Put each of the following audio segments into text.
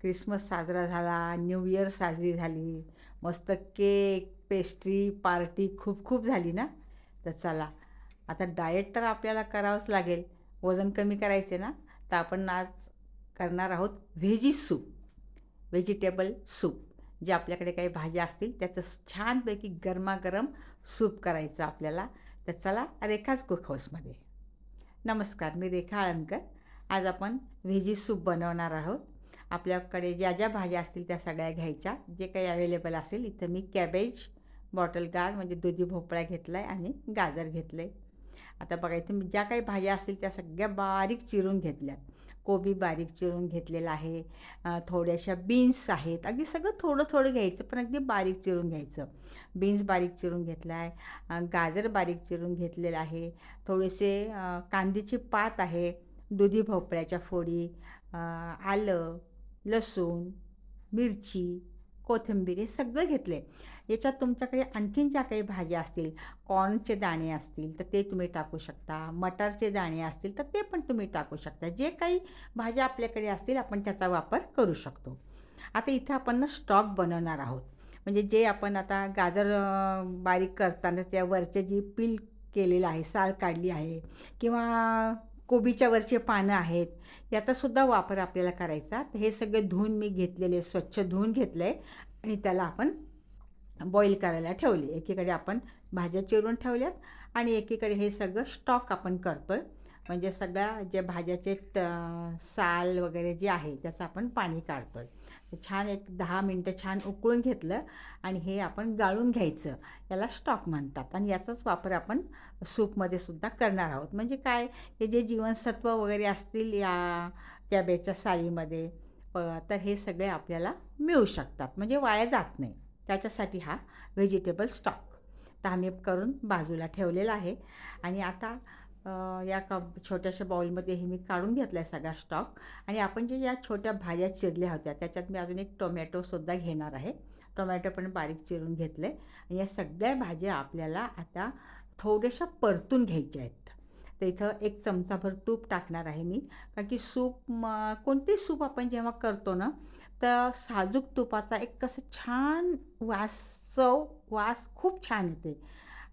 Christmas साजरा झाला new year साजरी झाली मस्त केक पेस्ट्री पार्टी खूप खूप झाली ना? तर चला आता डाएट तर आपल्याला करावंच लागेल. वजन कमी करायचे ना? तर आपण आज करणार आहोत व्हेजी सूप व्हेजिटेबल सूप जे आपल्याकडे काही भाज्या असतील त्याचं छानपैकी गरमागरम सूप करायचं आपल्याला. तर चला रेखाच कुक हाऊसमध्ये नमस्कार मी रेखा आळंदकर. आज आपण व्हेजी सूप बनवणार आहोत. आपल्याकडे ज्या ज्या भाज्या असतील त्या सगळ्या घ्यायच्या. जे काही अवेलेबल असेल इथं मी कॅबेज बॉटल गार्ड म्हणजे दुधी भोपळा घेतला आहे आणि गाजर घेतलं आहे आता बघा इथं मी ज्या काही भाज्या असतील त्या सगळ्या बारीक चिरून घेतल्या कोबी बारीक चिरून घेतलेला आहे. थोड्याशा बीन्स आहेत. अगदी सगळं थोडं थोडं घ्यायचं पण अगदी बारीक चिरून घ्यायचं. बीन्स बारीक चिरून घेतला आहे गाजर बारीक चिरून घेतलेलं आहे. थोडेसे कांद्याची पात आहे. दुधी भोपळ्याच्या फोडी आलं लसूण मिरची कोथिंबीर हे सगळं घेतले याच्यात तुमच्याकडे आणखीन ज्या काही भाज्या असतील कॉर्नचे दाणे असतील तर ते तुम्ही टाकू शकता. मटरचे दाणे असतील तर ते पण तुम्ही टाकू शकता. जे काही भाज्या आपल्याकडे असतील आपण त्याचा वापर करू शकतो. आता इथं आपण ना स्टॉक बनवणार आहोत. म्हणजे जे आपण आता गाजर बारीक करताना त्या वरचे जी पील केलेलं आहे साल काढली आहे किंवा कोबीच्या वरचे पानं आहेत याचासुद्धा वापर आपल्याला करायचा. तर हे सगळे धुवून मी घेतलेले स्वच्छ धुवून घेतलं आहे आणि त्याला आपण बॉईल करायला ठेवले. एकीकडे आपण भाज्या चिरून ठेवल्यात आणि एकीकडे हे सगळं स्टॉक आपण करतो आहे म्हणजे सगळ्या जे भाज्याचे ट साल वगैरे जे आहे त्याचं आपण पाणी काढतो आहे छान एक दहा मिनटं छान उकळून घेतलं आणि हे आपण गाळून घ्यायचं. याला स्टॉक म्हणतात आणि याचाच वापर आपण सूपमध्ये सुद्धा करणार आहोत. म्हणजे काय? हे जे जीवनसत्व वगैरे असतील या कॅबेजच्या सालीमध्ये तर हे सगळे आपल्याला मिळू शकतात. म्हणजे वाया जात नाही. त्याच्यासाठी हा व्हेजिटेबल स्टॉक. तर आम्ही करून बाजूला ठेवलेला आहे. आणि आता या क छोट्याशा बाउलमध्ये हे मी काढून घेतला आहे सगळा स्टॉक आणि आपण जे या छोट्या भाज्या चिरल्या होत्या त्याच्यात मी अजून एक टोमॅटोसुद्धा घेणार आहे. टोमॅटो पण बारीक चिरून घेतले. आणि या सगळ्या भाज्या आपल्याला आता थोड्याशा परतून घ्यायच्या आहेत. तर इथं एक चमचाभर तूप टाकणार आहे मी. कारण की सूप म कोणतेही सूप आपण जेव्हा करतो ना तर साजूक तुपाचा एक कसं छान वास चव वास खूप छान येते.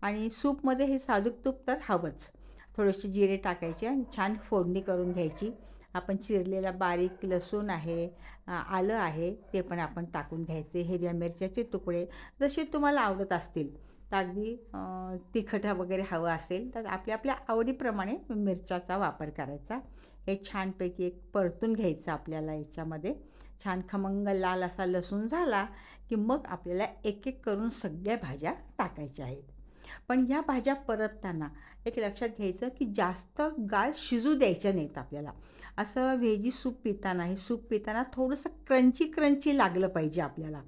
आणि सूपमध्ये हे साजूक तूप तर हवंच. थोडेसे जिरे टाकायचे आणि छान फोडणी करून घ्यायची. आपण चिरलेला बारीक लसूण आहे आलं आहे ते पण आपण टाकून घ्यायचे. हिरव्या मिरच्याचे तुकडे जसे तुम्हाला आवडत असतील. तर अगदी तिखट वगैरे हवं असेल तर आपल्या आपल्या आवडीप्रमाणे मिरच्याचा वापर करायचा. हे छानपैकी एक परतून घ्यायचं आपल्याला याच्यामध्ये. छान खमंग लाल असा लसूण झाला की मग आपल्याला एक एक करून सगळ्या भाज्या टाकायच्या आहेत. पण ह्या भाज्या परतताना एक लक्षात घ्यायचं की जास्त गाळ शिजू द्यायच्या नाहीत आपल्याला. असं व्हेजी सूप पिताना हे सूप पिताना थोडंसं क्रंची क्रंची लागलं पाहिजे आपल्याला.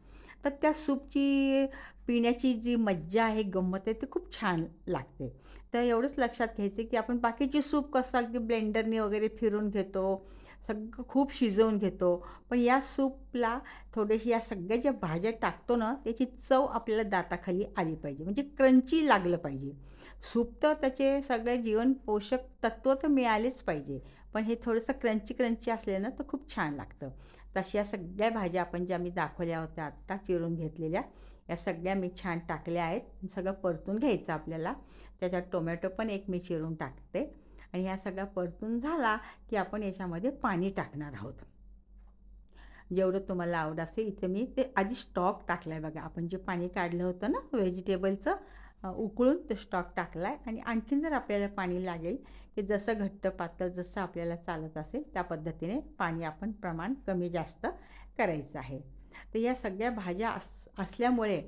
तर त्या सूपची पिण्याची जी मज्जा आहे गंमत आहे ती खूप छान लागते. तर एवढंच लक्षात घ्यायचं की आपण बाकीची सूप कसं अगदी ब्लेंडरने वगैरे फिरून घेतो सगळं खूप शिजवून घेतो. पण या सूपला थोडेशी या सगळ्या ज्या भाज्या टाकतो ना त्याची चव आपल्याला दाताखाली आली पाहिजे. म्हणजे क्रंची लागलं पाहिजे. सूप तर त्याचे सगळे जीवन पोषक तत्त्व तर मिळालेच पाहिजे. पण हे थोडंसं क्रंची क्रंची असल्यानं तर खूप छान लागतं. तशा सगळ्या भाज्या आपण ज्या मी दाखवल्या होत्या आत्ता चिरून घेतलेल्या या सगळ्या मी छान टाकल्या आहेत. सगळं परतून घ्यायचं आपल्याला. त्याच्यात टोमॅटो पण एक मी चिरून टाकते. आणि ह्या सगळा परतून झाला की आपण याच्यामध्ये पाणी टाकणार आहोत. जेवढं तुम्हाला आवड असेल इथे मी ते आधी स्टॉक टाकला आहे बघा. आपण जे पाणी काढलं होतं ना व्हेजिटेबलचं उकळून ते स्टॉक टाकला आहे आणि आणखीन जर आपल्याला पाणी लागेल की जसं घट्ट पातळ जसं आपल्याला चालत असेल त्या पद्धतीने पाणी आपण प्रमाण कमी जास्त करायचं आहे. तर या सगळ्या भाज्या अस असल्यामुळे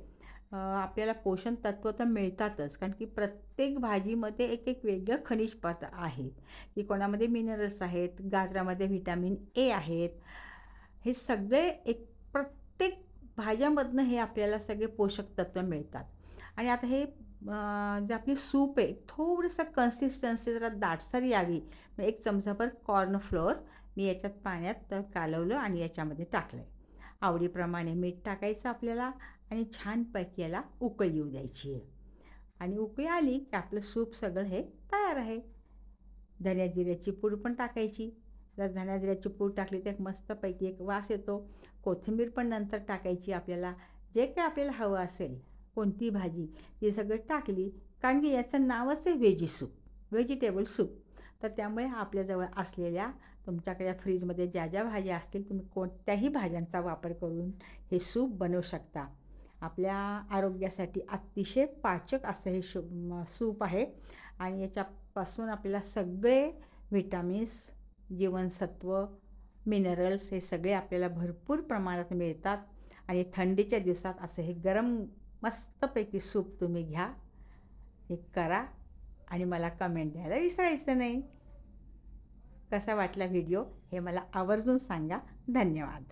आपल्याला पोषण तत्त्व तर मिळतातच कारण की प्रत्येक भाजीमध्ये एक एक वेगळं खनिज पात आहेत. की कोणामध्ये मिनरल्स आहेत गाजरामध्ये व्हिटॅमिन ए आहेत. हे सगळे एक प्रत्येक भाज्यामधनं हे आपल्याला सगळे पोषक तत्व मिळतात. आणि आता हे जे आपली सूप आहे थोडंसं कन्सिस्टन्सी जरा दाटसर यावी. एक चमचाभर कॉर्नफ्लोअर मी याच्यात पाण्यात कालवलं आणि याच्यामध्ये टाकलं आहे आवडीप्रमाणे मीठ टाकायचं आपल्याला. आणि छानपैकी याला उकळी येऊ द्यायची आहे. आणि उकळी आली की आपलं सूप सगळं हे तयार आहे. धन्या जिऱ्याची पूड पण टाकायची. जर धण्याजिऱ्याची पूड टाकली तर एक मस्तपैकी एक वास येतो. कोथिंबीर पण नंतर टाकायची आपल्याला. जे काय आपल्याला हवं असेल कोणती भाजी ती सगळं टाकली. कारण की याचं नावच आहे व्हेजी सूप व्हेजिटेबल सूप तर त्यामुळे आपल्याजवळ असलेल्या तुमच्याकडे फ्रीजमध्ये ज्या ज्या भाज्या असतील तुम्ही कोणत्याही भाज्यांचा वापर करून हे सूप बनवू शकता. आपल्या आरोग्यासाठी अतिशय पाचक असं हे शू सूप आहे. आणि याच्यापासून आपल्याला सगळे व्हिटॅमिन्स जीवनसत्व मिनरल्स हे सगळे आपल्याला भरपूर प्रमाणात मिळतात. आणि थंडीच्या दिवसात असं हे गरम मस्तपैकी सूप तुम्ही घ्या. हे करा. आणि मला कमेंट द्यायला विसरायचं नाही. कसा वाटला व्हिडिओ हे मला आवर्जून सांगा. धन्यवाद.